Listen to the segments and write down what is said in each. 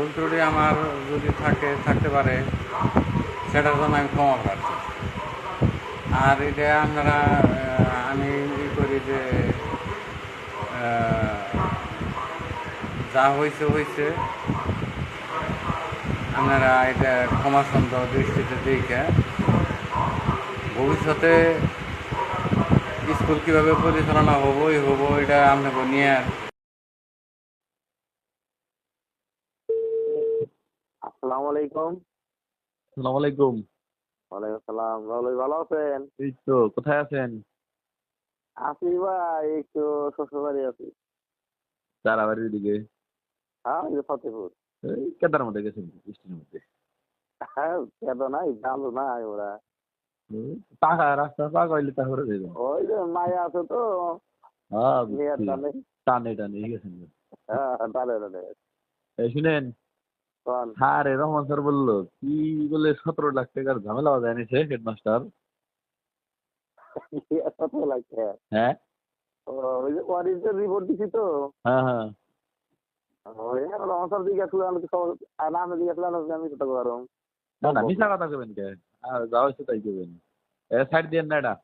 ভুল ত্রুটি আমার যদি থাকে, থাকতে পারে, সেটার জন্য আমি ক্ষমা প্রার্থী। আর এটা আপনারা আমি ই করি যে যা হয়েছে হয়েছে আপনারা এটা ক্ষমাসন্দ দৃষ্টিতে দেখে ভবিষ্যতে স্কুল কীভাবে পরিচালনা হবোই হব, এটা আপনাকে নিয়ে আসসালামু আলাইকুম। সালাম আলাইকুম। ওয়ালাইকুম আসসালাম ভালো ভালো আছেন? এই তো কোথায় আছেন? আছি ভাই একটু শ্বশুর বাড়ি আছি। দিকে? হ্যাঁ এই ফতেপুর। এই কেদার মধ্যে গেছেন বৃষ্টির মধ্যে? হ্যাঁ কেন নাই জানলো নাই ওরা। পাকা রাস্তা পাকা হইলে তারপরে যাবেন ওই যে মায়া আছে তো। হ্যাঁ টানে। টানে গেছেন। হ্যাঁ টানে টানে। শুনেন হ্যাঁ রে রহমান স্যার বলল কি বলে সতেরো লাখ টাকার ঝামেলা বাজায় নিছে হেডমাস্টার? কত লাগছে হ্যাঁ। ওই যে ওয়ারিসের রিপোর্ট দিছি তো? হ্যাঁ হ্যাঁ। ওই আমার দিকে আসলে আমি তো সব- আর নামের দিকে আসলে আমি- আমি তো পারো না না মিশা কথা কবেন কে? আর যা হয়েছে তাই কবেন এ সাইড দিয়ে না এটা।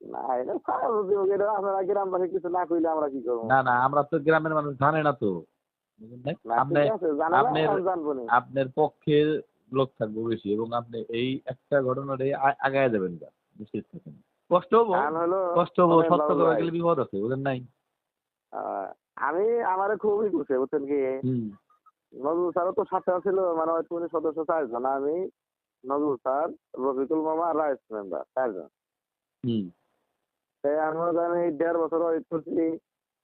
না এটা খারাপ হচ্ছে, এটা আপনারা গ্রামবাসী কিছু না কইলে আমরা কি করব? না না আমরা তো গ্রামের মানুষ জানে না তো। আপনার- পক্ষে লোক থাকবে বেশি এবং আপনি এই একটা ঘটনাটা আগায় যাবেন না নিশ্চিত থাকেন। কষ্ট হব কষ্ট হব সত্য করে গেলে বিপদ আছে নাই? আমি আমারে খুবই খুশি বুঝছেন কি? নজরুল স্যারও তো সাথে ছিল মানে হয়তো উনি সদস্য চারজন আমি নজরুল স্যার রফিকুল মামা আর রাইস মেম্বার চারজন। আমরা জানি দেড় বছর করছি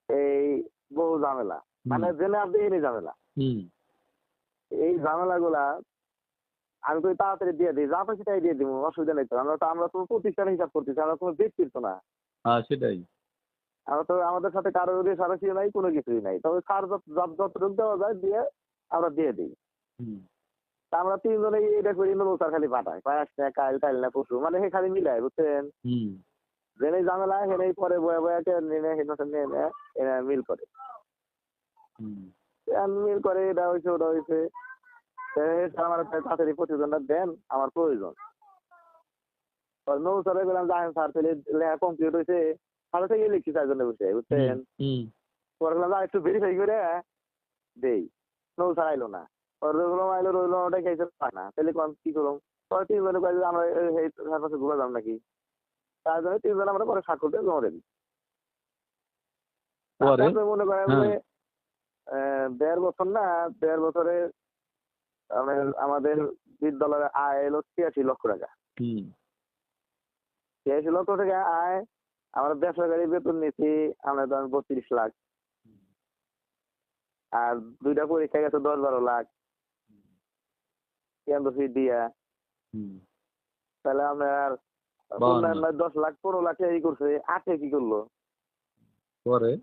এই বহু ঝামেলা। মানে জেনে আপনি এই ঝামেলা। এই ঝামেলাগুলা আমি তো তাড়াতাড়ি দিয়ে দিই যা পাচ্ছি তাই দিয়ে দিব অসুবিধা নেই তো। আমরা তো আমরা তো প্রতিষ্ঠান হিসাব করতেছি আমরা কোনো ব্যক্তির তো না। হ্যাঁ সেটাই। আমরা তো আমাদের সাথে কারও রেশারেশি নাই কোনো কিছুই নাই। তবে সার যত- যত- যতটুকু দেওয়া যায় দিয়ে আমরা দিয়ে দিই। তা আমরা তিনজনে এটা করি স্যার খালি পাঠায়। কয় আসছে কাল কাল না পশু মানে সে খালি মিলায় বুঝছেন? জেনেই ঝামেলা হেনেই পরে বয়ে বয়ে কে নিয়ে এনে মিল করে। এখন করে এটা হয়েছে ওটা হয়েছে আমার তাড়াতাড়ি প্রতিবেদনটা দেন আমার প্রয়োজন। নবু স্যারে বললাম জানেন স্যার তাহলে লেখা কমপ্লিট হয়েছে সাথে থেকে লিখছি চারজনে বসে বুঝছেন? পরে বললাম একটু ভেরিফাই করে দেই। নৌ স্যার আইলো না। পরে আইলো রইল ওটাই খাইছে পায় না। তাহলে কোন কি করুম? পরে তিনজনে কয়ে আমরা এই- এই পাশে ঘুরে যাম নাকি? তার জন্য তিনজন আমরা পরে স্বাক্ষরটা জমা দিই। মনে করেন হ্যাঁ। দেড় বছর না দেড় বছরে আমাদের- বিদ্যালয়ের আয় এলো ছিয়াশি লক্ষ টাকা। ছিয়াশি লক্ষ টাকা আয় আমরা বেসরকারি বেতন নিচ্ছি আমরা ধরেন বত্রিশ লাখ। আর দুইটা পরীক্ষা গেছে দশ বারো লাখ। কেন্দ্র ফি দিয়া। তাহলে। উন্নয়ন নয় দশ লাখ পনেরো লাখ এই করছে। আটে কি করল? পরে?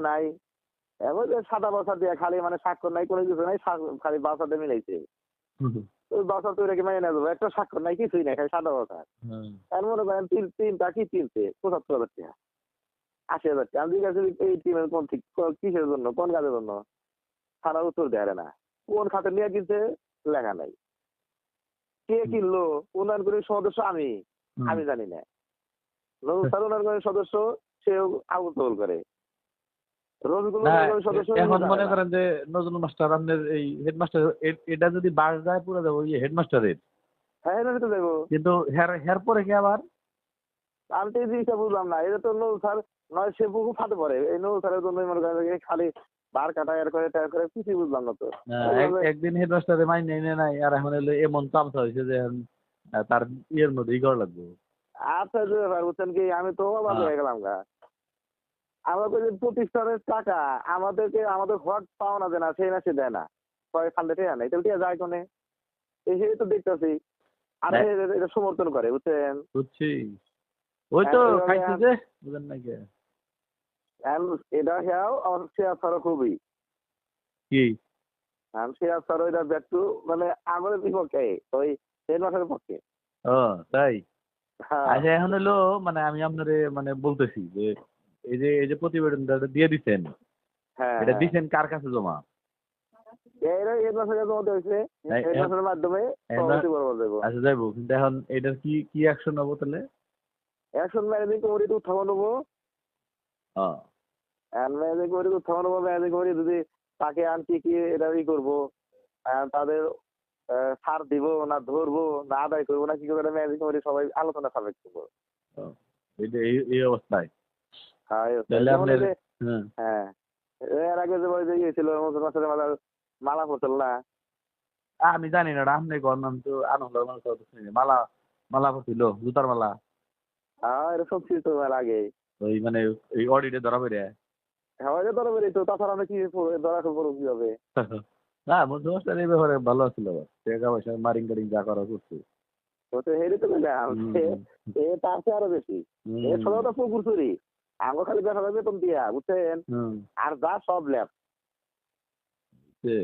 নাই। এবার সাদা বছর দিয়ে খালি মানে স্বাক্ষর নাই কোনো কিছু নাই খালি বাসাতে মিলাইছে। ওই রেখে মেনে একটা স্বাক্ষর নাই কিছুই নাই খালি সাদা। আর মনে করেন তিন তিনটা কি পঁচাত্তর হাজার টাকা। আশি হাজার টাকা। আমি করি, এই টিমের কোন ঠিক কিসের জন্য কোন কাজের জন্য? সারা উত্তর দেয় না। কোন খাতে নিয়ে কিনছে লেখা নাই। কে কিনলো? উন্নয়ন কমিটির সদস্য আমি। আমি জানি না। নজরুল স্যার উন্নয়ন কমিটির সদস্য সেও আবু করে রবিকুল না উন্নয়ন কমিটির সদস্য এখন মনে করেন যে নজরুল মাস্টার আপনার এই হেডমাস্টার এটা যদি বাস যায় পুরো যাব ইয়ে হেডমাস্টারের হ্যাঁ কিন্তু হের হের পরে কি আবার? আমি তো এই জিনিসটা বুঝলাম না। এটা তো নজরুল স্যার নয় সে বুকু ফাটে পড়ে। এই নজরুল স্যারের জন্য মনে করেন খালি বার কাটা এর করে ট্যার করে কিছুই বুঝলাম না তো। একদিন হেডমাস্টারে মাইনে নেয় নাই আর এখন হলো এমন চামচা হয়েছে যে তার ইয়ের মধ্যেই করা লাগবে। আচ্ছা বুঝছেন কি? আমি তো অবাক হ্যাঁ। হয়ে গেলাম গা। আমরা তো যে প্রতিষ্ঠানের টাকা। আমাদেরকে আমাদের হট পাও না দেয় না সেই দেয় না। কয় ফান্ডে টেয়া নেই তাহলে যায় কোনে? এই তো দেখতেছি। আর হ্যাঁ। এটা- সমর্থন করে বুঝছেন? বুঝছি। ওই তো হ্যাঁ, খাইছে বুঝেন নাকি এটা হেয়াও আমার শেয়ার ছাড়া খুবই। কি? আর শেয়ার ছাড়া এটা ব্যক্ত মানে আমাদের বিপক্ষে। ওই হেডমাস্টারের পক্ষে। ও তাই? হ্যাঁ। আচ্ছা এখন হলো মানে আমি আপনারে মানে বলতেছি যে এই যে এই যে প্রতিবেদনটা দিয়ে দিচ্ছেন হ্যাঁ এটা হ্যাঁ। দিচ্ছেন কার কাছে জমা? মাধ্যমে আচ্ছা যাইবো কিন্তু এখন এটার কি কি অ্যাকশন হব তাহলে? অ্যাকশন ম্যানেজিং কমিটি উত্থাপন হব। ম্যানেজিং কমিটি উত্থাপন হব ম্যানেজিং কমিটি যদি তাকে আনছি কি এটা ই করব তাদের ছাড় দিব না ধরবো না আদায় করব না কি ম্যানেজিং কমিটি সবাই আলোচনা সাপেক্ষ করব। এই এই অবস্থায়। তাহলে আপনার হ্যাঁ। হ্যাঁ এর আগে যে ওই যে ইয়ে ছিল মালা মালা পড়ছিল না? আমি জানি না আপনি কর নাম তো আনন্দ। মালা মালা পড়ছিল জুতার মালা। হ্যাঁ এটা ছিল তো আগে। ওই মানে এই অডিটে ধরা পড়ে। হ্যাঁ তাছাড়া আমরা কি ধরা হবে না মুখ্যমন্ত্রী এই ব্যাপারে ভালো ছিল টাকা পয়সা মারিং যা করা করছে। তো হেরে তো গেলাম এ তার চেয়ে আরও বেশি। এ পুকুর চুরি। আঙ্গ খালি বেশ হাজার বেতন দিয়া বুঝছেন? আর যা সব ল্যাব।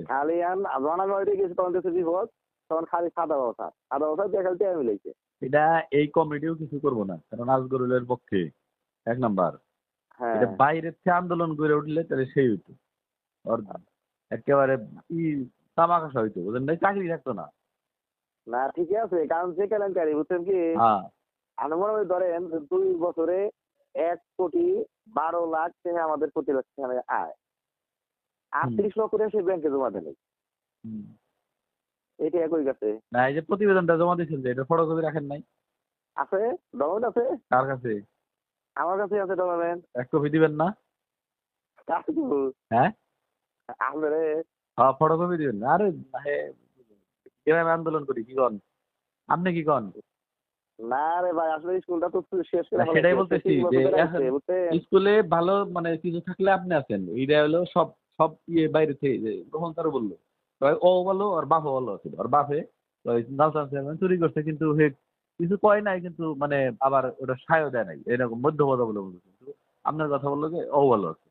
খালি আন যখন আমি ওইটা গেছি তখন দেখছি বিপদ তখন খালি সাদা ব্যবস্থা সাদা ব্যবস্থা দিয়ে খালি টেয়া মিলাইছে এটা এই কমিটিও কিছু করব না কারণ আজগরুলের পক্ষে এক নাম্বার। হ্যাঁ। এটা বাইরের থেকে আন্দোলন করে উঠলে তাহলে সেই হইতো। একেবারে ই তামাকাশা হইতো বুঝলেন না? চাকরি থাকতো না। না ঠিকই আছে কারণ যে কেলেঙ্কারি বুঝছেন কি? হ্যাঁ। আমি মনে হয় ধরেন দুই বছরে এক কোটি বারো লাখ টাকা আমাদের প্রতি বছর আয়। আটত্রিশ লক্ষ টাকা সেই ব্যাংকে জমা দেয় এটা একই কাছে। না এই যে প্রতিবেদনটা জমা দিয়েছেন যে এটা ফটোকপি রাখেন নাই? আছে? ডকুমেন্ট আছে? কার কাছে? আমার কাছে আছে ডকুমেন্ট এক কপি দিবেন না? হ্যাঁ? আপনারে হ্যাঁ ফটোকপি দিবেন আরে গ্রামে আন্দোলন করি কি কন? আপনি কি কন? না রে ভাই আসলে স্কুলটা তো শেষ করে সেটাই বলতেছি যে? স্কুলে ভালো মানে কিছু থাকলে আপনি আছেন। হলো সব সব ইয়ে বাইরে থেকে তারা বলল। ও বলো আর বলো আর বাপে চেয়ারম্যান চুরি করছে কিন্তু কিছু কয় নাই কিন্তু মানে আবার ওটা সায়ও দেয় নাই। এরকম মধ্যপদা বলে বলছে কিন্তু আপনার কথা বলল যে ও ভালো আছে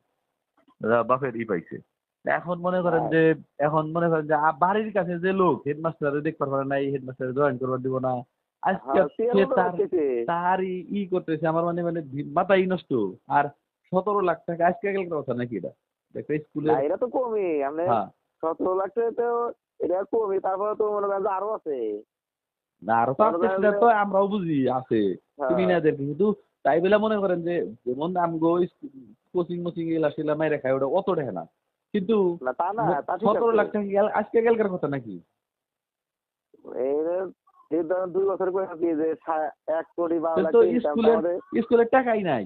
বাপের ই পাইছে। এখন মনে করেন যে এখন মনে করেন যে বাড়ির কাছে যে লোক হেডমাস্টার দেখতে পারে নাই হেডমাস্টার জয়েন করবার দিব না। আজকে হ্যাঁ, তার ই- করতেছে আমার মানে মানে মাথাই নষ্ট। আর সতেরো লাখ টাকা আজকে গেল কথা নাকি এটা? একটা স্কুলে এটা তো কমই। আপনি হ্যাঁ। সতেরো লাখ টাকা তো এটা কমই তারপরে তো মনে করেন আরও আছে। না আরও তো আসছে সেটা তো আমরাও বুঝি আছে। হ্যাঁ। তুমি না দেখি কিন্তু তাই বলে মনে করেন যে যেমন আমগো কোচিং মোচিং এগুলা সেগুলা মাইরে খায় ওটা অত দেখে না। কিন্তু সতেরো লাখ টাকা আজকে গেলকার কথা নাকি? এই- এই ধরেন দুই বছর করে কি যে এক কোটি বারো লাখ স্কুলের টাকাই নাই।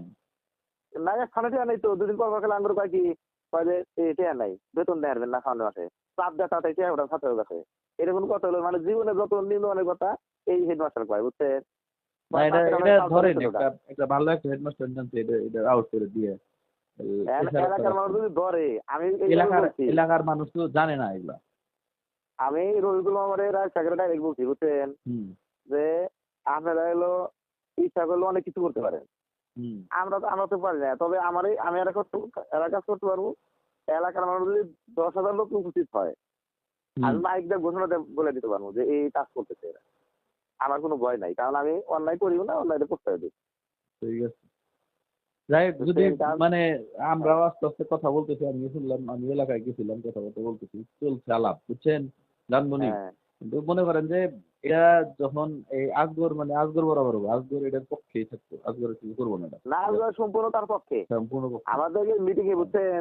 না খানা নেই তো। দুদিন পর পর খেলে আঙ্গুর কয় কি কয় যে নাই বেতন দেয় না চাপ দেয় তাতে ওটা ছাত্রের কাছে এরকম কথা হলো মানে জীবনে যত নিম্নমানের কথা এই হেডমাস্টার কয় বুঝছেন? এটা এটা ধরেন একটা একটা ভালো একটা হেডমাস্টার জানতে এটা এটা আউট করে দিয়ে। এলাকার মানুষ যদি ধরে আমি এলাকার এলাকার মানুষ তো জানে না এগুলা। আমি রবিকুল মামারের সেক্রেটারি ডাইরেক্ট বলছি বুঝছেন? যে আপনারা হলো ইচ্ছা করলে অনেক কিছু করতে পারেন। আমরা তো আমরা তো পারি না। তবে আমার আমি এলাকা এলাকা করতে পারব। এলাকার মানুষ যদি দশ হাজার লোক উপস্থিত হয় আমি হুম। মাইক দিয়ে ঘোষণা বলে দিতে পারব যে এই কাজ করতেছে এরা। আমার কোনো ভয় নাই। কারণ আমি অনলাইন করিব না অন্যায়টা করতে দিই। ঠিক আছে। যাই যদি মানে আমরাও আস্তে আস্তে কথা বলতেছি আমি শুনলাম আমি এলাকায় গেছিলাম কথাবার্তা বলতেছি। চলছে আলাপ বুঝছেন? জানবনি হ্যাঁ। কিন্তু মনে করেন যে এটা যখন এই আজগর মানে আজগর বরাবর হবে আজগর এটার পক্ষেই থাকতো আজগর কিছু করব না না আমরা সম্পূর্ণ তার পক্ষে। সম্পূর্ণ পক্ষে। আমাদেরকে মিটিং এ বুঝছেন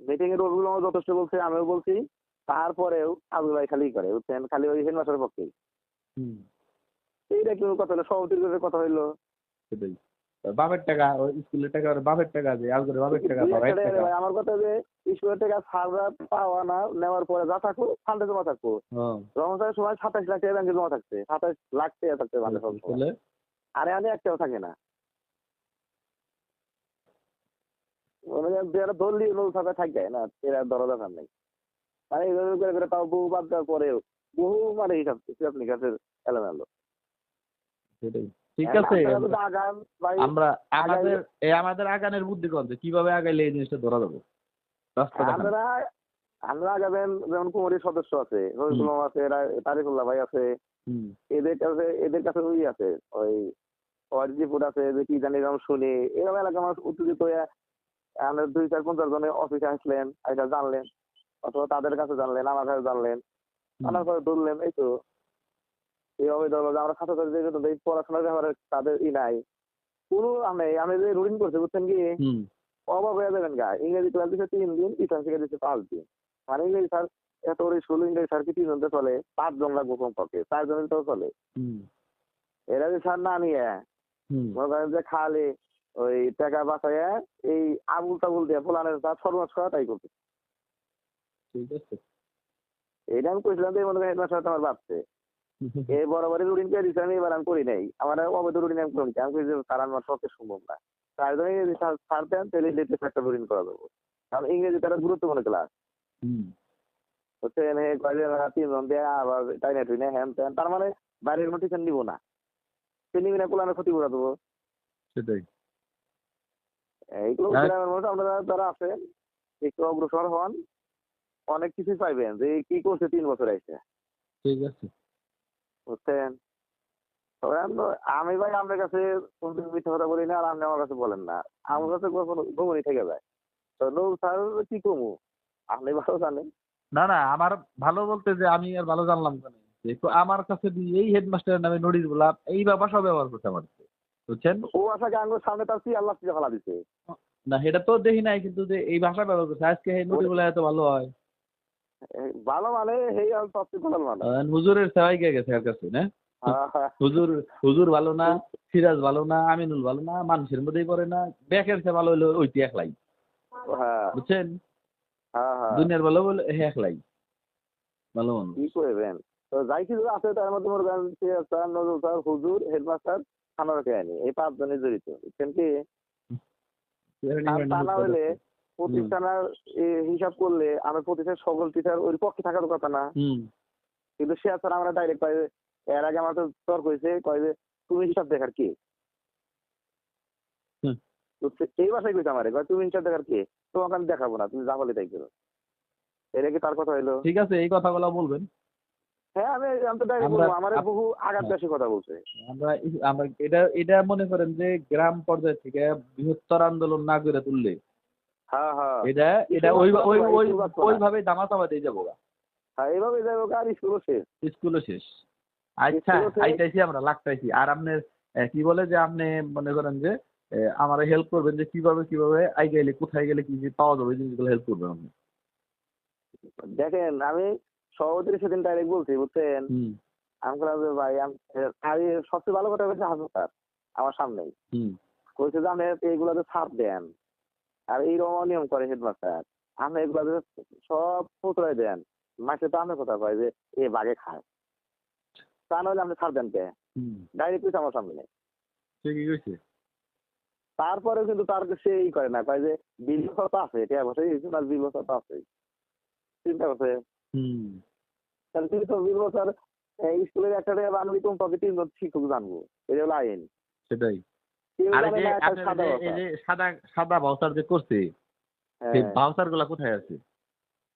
মিটিং এর আমার যথেষ্ট বলছে আমিও বলছি। তারপরেও আবুল ভাই খালি করে বুঝছেন? খালি ওই হেডমাস্টারের পক্ষে এইটা কি কথা হলো? সভাপতির কথা হইল। সেটাই। বাপের টাকা ওই স্কুলের টাকা আর বাপের টাকা যে আজগরে বাপের টাকা একটা টাকা। আমার কথা যে স্কুলের টাকা সাররা পাওয়া না নেওয়ার পরে যা থাকো ফান্ডে জমা হ্যাঁ রমজানের সময় সাতাশ লাখ টাকা ব্যাংকে জমা থাকছে সাতাশ লাখ টাকা থাকছে মানে সব আরে আমি একটাও থাকে না। মনে করেন যে এরা ধরলি নৌ থাকা থাকে না এরা ধরা দরকার নেই। মানে এইভাবে করে করে তাও বহু বাদ দেওয়ার পরেও বহু মানে হিসাব হিসাব নিকাশের এলোমেলো। সেটাই। ঠিক আছে আগান ভাই আমরা আমাদের এই আমাদের আগানের বুদ্ধি কোন কীভাবে আগাইলে এই জিনিসটা ধরা দেবো রাস্তা দেখান। আমরা আমরা আগাবেন যেমন কুমারীর সদস্য আছে রহিকুল আছে তারিকুল্লাহ ভাই আছে এদের কাছে এদের কাছে ওই আছে ওই অরিজিপুর আছে যে কি জানি এরকম শুনি এরকম এলাকা মানুষ উত্তেজিত হয়ে আমাদের দুই চার পঞ্চাশ জনের অফিসে আসলেন এটা জানলেন অথবা তাদের কাছে জানলেন আমার কাছে জানলেন জানার পরে ধরলেন এই তো। যে আমরা খাতা ধরে যে বেতন দেই, পড়াশোনার ব্যাপারে তাদের ই নাই। কোনো আমি আমি যে রুটিন করছে বুঝছেন কি? অভাব হয়ে যাবেন গা। ইংরেজি ক্লাস দিচ্ছে তিন দিন ইতিহাস শিখে দিচ্ছে পাঁচ দিন। মানে ইংরেজি স্যার এত স্কুল ইংরেজি স্যার কি তিন জনতে চলে? লাগবে কমপক্ষে চারজন তো চলে। এরা যে স্যার না নিয়ে মনে করেন যে খালি ওই টাকা বাঁচাইয়া এই আবুল তাবুল দিয়ে ফোলানের তার সর্বনাশ করা তাই করতে ঠিক আছে। এইটা আমি কইছিলাম যে মনে করেন হেডমাস্টার আমার ভাবছে। এই বরাবরই রুটিন করে আমি এবার আমি করি নাই। আমার অবৈধ রুটিন আমি করি আমি যে আমার পক্ষে সম্ভব না। তার জন্য ইংরেজি স্যার দেন তাহলে লেটেস্ট একটা রুটিন করা যাব। কারণ ইংরেজি তারা গুরুত্বপূর্ণ ক্লাস হচ্ছে তিনজন দিয়ে আবার তাই না টুই হ্যান ত্যান। তার মানে বাইরের কোনো টিচার নিবো না। সে নিবি না কোলানের ক্ষতি করে দেবো। সেটাই। এইগুলো। গ্রামের মানুষ আপনারা যারা আছেন একটু অগ্রসর হন। অনেক কিছু পাইবেন যে কি করছে তিন বছর আইসে ঠিক আছে। বুঝছেন? তবে আম- আমি ভাই আপনার কাছে কোনদিন মিথ্যা কথা বলি না আর আপনি আমার কাছে বলেন না। আমার কাছে গোমনি থেকে যায়। তো স্যার কি কমু? আপনি ভালো জানেন। না না আমার ভালো বলতে যে আমি আর ভালো জানলাম কেন? আমার কাছে এই হেডমাস্টারের নামে নোটিশগুলা এই ভাষা ব্যবহার করতে আমার বুঝছেন? ও আশাকে আঙ্গুর সামনে তার কি আল্লাহ ফেলা দিছে। না সেটা তো দেখি নাই কিন্তু যে এই ভাষা ব্যবহার করছে। আজকে নোটিশগুলা এত ভালো হয়। ভালো মানে সেই সবচেয়ে ভালো মানে। হুজুরের সেবাই কে গেছে কাছে না। হুজুর হুজুর ভালো না সিরাজ ভালো না আমিনুল ভালো না মানুষের মধ্যেই পড়ে না ব্যাকের সে ভালো হলো ওইটি একলাই। বুঝছেন? দুনিয়ার ভালো বলে একলাই। ভালো কি করবেন তো যাই কিছু আছে তার মধ্যে করেন স্যার নজরুল স্যার হুজুর হেডমাস্টার থানার কেয়ানি এই পাঁচজনে জড়িত বুঝছেন কি? তা না হলে প্রতিষ্ঠানের হিসাব করলে আমি প্রতিষ্ঠানের সকল টিচার ওই পক্ষে থাকার কথা না। কিন্তু সে স্যার আমরা ডাইরেক্ট এর আগে আমার তো তর্ক হয়েছে কয় যে তুমি হিসাব দেখার কে? এই ভাষায় আমারে কয় তুমি হিসাব দেখার কে? তোমাকে আমি দেখাবো না তুমি যা বলে তাই করো। এটা কি তার কথা হইল। ঠিক আছে এই কথাগুলো বলবেন। হ্যাঁ আমি আমি তো ডাইরেক্ট আমরা- বলব আমার বহু আঘাত বেশি কথা বলছে। আমরা আমরা এটা এটা মনে করেন যে গ্রাম পর্যায় থেকে বৃহত্তর আন্দোলন না করে তুললে এটা এটা ওই ওই ওই ওইভাবে দামা চাপা দিয়ে যাব হ্যাঁ এইভাবে যাব আর স্কুলও শেষ। স্কুলও শেষ। আচ্ছা আইতাইছি আমরা লাগতাইছি আর আপনার আহ, কি বলে যে আপনি মনে করেন যে আমার হেল্প করবেন যে কীভাবে কীভাবে আই গেলে কোথায় গেলে কি কি পাওয়া যাবে এই জিনিসগুলো হেল্প করবেন আপনি। দেখেন আমি সভাপতির সেদিন ডাইরেক্ট বলছি বুঝছেন? আমি বললাম যে ভাই আমি আমি সবচেয়ে ভালো কথা হাসন স্যার আমার সামনেই। বলছে যে আপনি এইগুলাতে ছাপ দেন। আর এইরকম অনিয়ম করে হেডমাস্টার। আপনি এগুলাতে সব পুতরাই দেন মাসে তো আপনার কথা কয় যে এ বাগে খায়। তা নাহলে আপনি ছাড় দেন কে? ডাইরেক্ট আমার সামনে তারপরে কিন্তু তার সে ই করে না কয় যে বিল বছর তো আছে এটা বছর আর বিল বছর তো আছে চিন্তা করছে? তাহলে তুমি তো বিল বছর স্কুলের একটা বানবি তুমি শিক্ষক জানব এটা হলো আইন। সেটাই। আর যে আপনার এই যে সাদা সাদা ভাউচার যে করছে সেই হ্যাঁ। ভাউচারগুলা কোথায় আছে?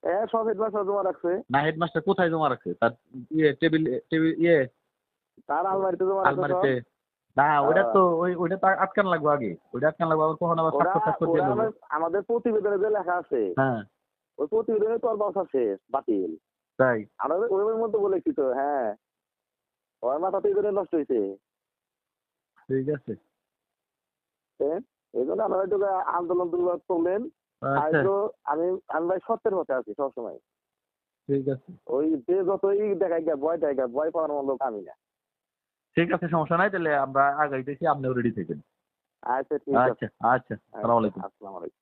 এ সব হেডমাস্টার জমা রাখছে। না হেডমাস্টার কোথায় জমা রাখছে? তার ইয়ে টেবিল টেবিল ইয়ে। তার আলমারিতে জমা আলমারিতে। না ওটা। তো ওই ওইটা তো আটকান লাগবে আগে। আটকান লাগবে আবার কখন দিয়ে আমাদের প্রতিবেদনে যে লেখা আছে হ্যাঁ। ওই প্রতিবেদনে তো আর বাসা শেষ বাতিল। তাই। আমাদের ওই মধ্যে বলেছি তো হ্যাঁ। ওর মাথা তো নষ্ট হয়েছে ঠিক আছে। বুঝছেন এই জন্য আমরা একটু আন্দোলন করলেন আর আচ্ছা। তো আমি আমি ভাই সত্যের পথে আছি সবসময়। ঠিক আছে। ওই যে যতই দেখাই গা ভয় দেখাই ভয় পাওয়ার মতো আমি না। ঠিক আছে সমস্যা নাই তাহলে আমরা আগাইতেছি আপনিও রেডি থাকেন। আচ্ছা ঠিক আছে। আচ্ছা আচ্ছা, আচ্ছা আসসালামু আলাইকুম। আসসালামু আলাইকুম।